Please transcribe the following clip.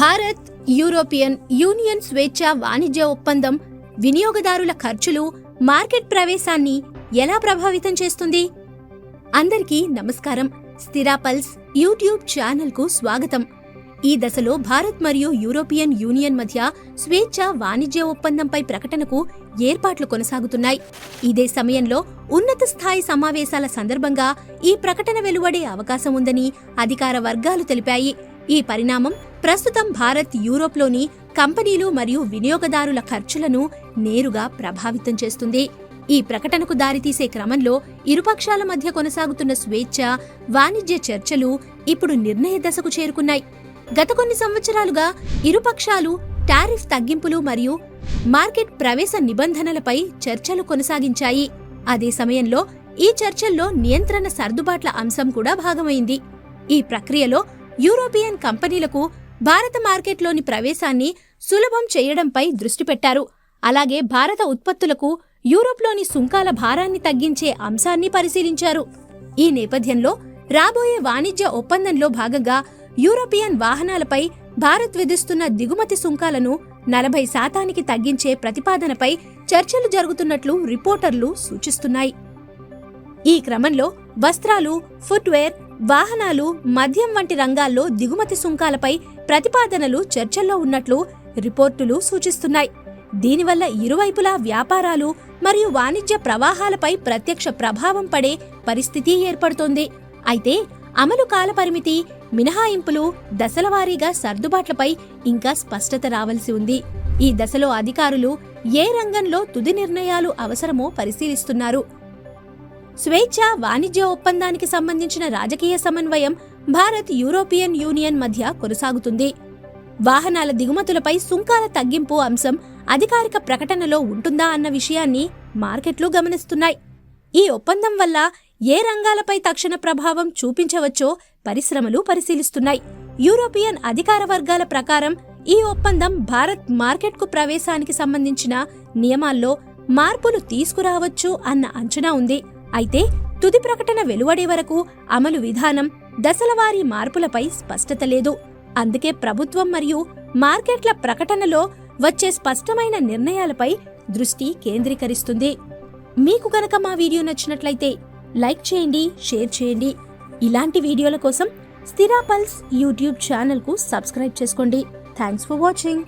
Bharat European union స్వేచ్ఛ వాణిజ్య ఒప్పందం వినియోగదారుల ఖర్చులు మార్కెట్ ప్రవేశాన్ని ఎలా ప్రభావితం చేస్తుంది? అందరికీ నమస్కారం. స్థిరాపల్స్ యూట్యూబ్ ఛానల్కు స్వాగతం. ఈ దశలో భారత్ మరియు యూరోపియన్ యూనియన్ మధ్య స్వేచ్ఛ వాణిజ్య ఒప్పందంపై ప్రకటనకు ఏర్పాట్లు కొనసాగుతున్నాయి. ఇదే సమయంలో ఉన్నత స్థాయి సమావేశాల సందర్భంగా ఈ ప్రకటన వెలువడే అవకాశం ఉందని అధికార వర్గాలు తెలిపాయి. ఈ పరిణామం ప్రస్తుతం భారత్ యూరోప్లోని కంపెనీలు మరియు వినియోగదారుల ఖర్చులను నేరుగా ప్రభావితం చేస్తుంది. ఈ ప్రకటనకు దారితీసే క్రమంలో ఇరుపక్షాల మధ్య కొనసాగుతున్న స్వేచ్ఛ వాణిజ్య చర్చలు ఇప్పుడు నిర్ణయ దశకు చేరుకున్నాయి. గత కొన్ని సంవత్సరాలుగా ఇరుపక్షాలు టారిఫ్ తగ్గింపులు మరియు మార్కెట్ ప్రవేశ నిబంధనలపై చర్చలు కొనసాగించాయి. అదే సమయంలో ఈ చర్చల్లో నియంత్రణ సర్దుబాట్ల అంశం కూడా భాగమైంది. ఈ ప్రక్రియలో యూరోపియన్ కంపెనీలకు భారత మార్కెట్లోని ప్రవేశాన్ని సులభం చేయడంపై దృష్టి పెట్టారు. అలాగే భారత ఉత్పత్తులకు యూరోప్లోని సుంకాల భారాన్ని తగ్గించే అంశాన్ని పరిశీలించారు. ఈ నేపథ్యంలో రాబోయే వాణిజ్య ఒప్పందంలో భాగంగా యూరోపియన్ వాహనాలపై భారత్ విధిస్తున్న దిగుమతి సుంకాలను నలభై శాతానికి తగ్గించే ప్రతిపాదనపై చర్చలు జరుగుతున్నట్లు రిపోర్టర్లు సూచిస్తున్నాయి. ఈ క్రమంలో వస్త్రాలు ఫుట్వేర్ వాహనాలు మద్యం వంటి రంగాల్లో దిగుమతి సుంకాలపై ప్రతిపాదనలు చర్చల్లో ఉన్నట్లు రిపోర్టులు సూచిస్తున్నాయి. దీనివల్ల ఇరువైపులా వ్యాపారాలు మరియు వాణిజ్య ప్రవాహాలపై ప్రత్యక్ష ప్రభావం పడే పరిస్థితి ఏర్పడుతోంది. అయితే అమలు కాలపరిమితి మినహాయింపులు దశలవారీగా సర్దుబాట్లపై ఇంకా స్పష్టత రావలసి ఉంది. ఈ దశలో అధికారులు ఏ రంగంలో తుది నిర్ణయాలు అవసరమో పరిశీలిస్తున్నారు. స్వేచ్ఛ వాణిజ్య ఒప్పందానికి సంబంధించిన రాజకీయ సమన్వయం భారత్ యూరోపియన్ యూనియన్ మధ్య కొనసాగుతుంది. వాహనాల దిగుమతులపై సుంకాల తగ్గింపు అంశం అధికారిక ప్రకటనలో ఉంటుందా అన్న విషయాన్ని మార్కెట్లు గమనిస్తున్నాయి. ఈ ఒప్పందం వల్ల ఏ రంగాలపై తక్షణ ప్రభావం చూపించవచ్చో పరిశ్రమలు పరిశీలిస్తున్నాయి. యూరోపియన్ అధికార వర్గాల ప్రకారం ఈ ఒప్పందం భారత్ మార్కెట్కు ప్రవేశానికి సంబంధించిన నియమాల్లో మార్పులు తీసుకురావచ్చు అన్న అంచనా ఉంది. అయితే తుది ప్రకటన వెలువడే వరకు అమలు విధానం దశలవారీ మార్పులపై స్పష్టత లేదు. అందుకే ప్రభుత్వం మరియు మార్కెట్ల ప్రకటనలో వచ్చే స్పష్టమైన నిర్ణయాలపై దృష్టి కేంద్రీకరిస్తుంది. మీకు గనక మా వీడియో నచ్చినట్లయితే లైక్ చేయండి షేర్ చేయండి. ఇలాంటి వీడియోల కోసం స్థిరా పల్స్ యూట్యూబ్ ఛానల్కు సబ్స్క్రైబ్ చేసుకోండి. Thanks for watching.